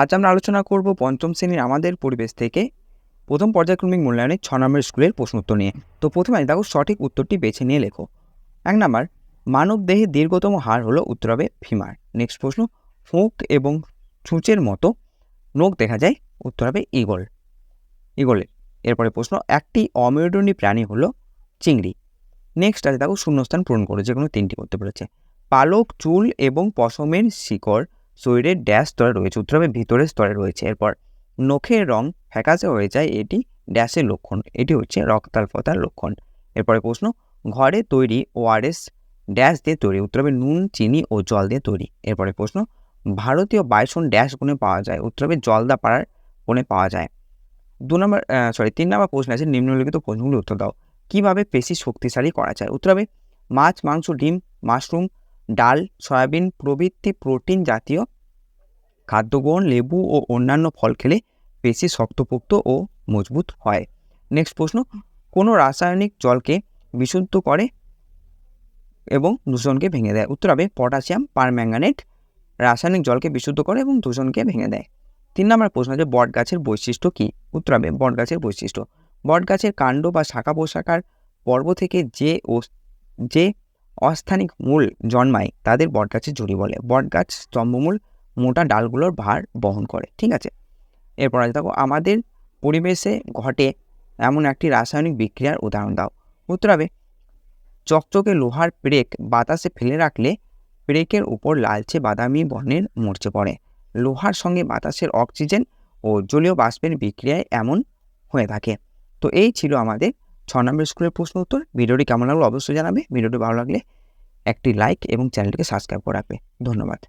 আজ আমরা আলোচনা করব পঞ্চম শ্রেণির আমাদের পরিবেশ থেকে প্রথম পর্যায়ক্রমিক মূল্যায়নের ছ নম্বর স্কুলের প্রশ্ন উত্তর নিয়ে। তো প্রথমে দেখো সঠিক উত্তরটি বেছে নিয়ে লেখো। এক নাম্বার, মানব দেহে দীর্ঘতম হার হলো উত্তর হবে ফিমার। নেক্সট প্রশ্ন, ফোঁক এবং ছুঁচের মতো নখ দেখা যায় উত্তর হবে ইগল। ইগলের এরপরে প্রশ্ন, একটি অমেরুদণ্ডী প্রাণী হলো চিংড়ি। নেক্সট আছে দেখো শূন্যস্থান পূরণ করে যে কোনো তিনটি করতে পেরেছে। পালক, চুল এবং পশমের শিকড় শরীরের ড্যাশ স্তরে রয়েছে উত্তর ভিতরের স্তরে রয়েছে। এরপর নখের রং ফ্যাকাশে হয়ে যায়, এটি ড্যাশের লক্ষণ, এটি হচ্ছে রক্তাল্পতার লক্ষণ। এরপরে প্রশ্ন, ঘরে তৈরি ওআরএস ড্যাশ দিয়ে তৈরি উত্তর হবে নুন, চিনি ও জল দিয়ে তৈরি। এরপরে প্রশ্ন, ভারতীয় বাইসন ড্যাশ গুণে পাওয়া যায় উত্তর হবে জলদা পাড়ার কোণে পাওয়া যায়। দু নম্বর সরি তিন নম্বর প্রশ্ন আছে, নিম্নলিখিত প্রশ্নগুলি উত্তর দাও। কীভাবে পেশি শক্তিশালী করা যায়? উত্তর হবে মাছ, মাংস, ডিম, মাশরুম ডাল, সয়াবিন, প্রভৃতি প্রোটিন জাতীয় খাদ্যগ্রহণ, লেবু ও অন্যান্য ফল খেলে পেশি শক্তপোক্ত ও মজবুত হয়। নেক্সট প্রশ্ন, কোনো রাসায়নিক জলকে বিশুদ্ধ করে এবং দূষণকে ভেঙে দেয়? উত্তর হবে, পটাশিয়াম, পারম্যাঙ্গানেট রাসায়নিক জলকে বিশুদ্ধ করে এবং দূষণকে ভেঙে দেয়। তিন নম্বর প্রশ্ন আছে বট গাছের বৈশিষ্ট্য কী? উত্তর হবে বট গাছের বৈশিষ্ট্য। বট গাছের কাণ্ড বা শাখা পোশাকার পর্ব থেকে যে ও, যে অস্থানিক মূল জন্মায় তাদের বটগাছের ঝুড়ি বলে। বটগাছ স্তম্ভমূল মোটা ডালগুলোর ভার বহন করে, ঠিক আছে? এরপর আছে দেখো, আমাদের পরিবেশে ঘটে এমন একটি রাসায়নিক বিক্রিয়ার উদাহরণ দাও। উত্তর হবে, চকচকে লোহার পেরেক বাতাসে ফেলে রাখলে পেরেকের উপর লালচে বাদামি বর্ণের মরচে পড়ে। লোহার সঙ্গে বাতাসের অক্সিজেন ও জলীয় বাষ্পের বিক্রিয়ায় এমন হয়ে থাকে। তো এই ছিল আমাদের ছ নম্বর স্কুলের প্রশ্ন উত্তর। ভিডিওটি কেমন লাগল অবশ্যই জানাবে। ভিডিওটি ভালো লাগলে একটি লাইক এবং চ্যানেলটিকে সাবস্ক্রাইব করে রাখবে। ধন্যবাদ।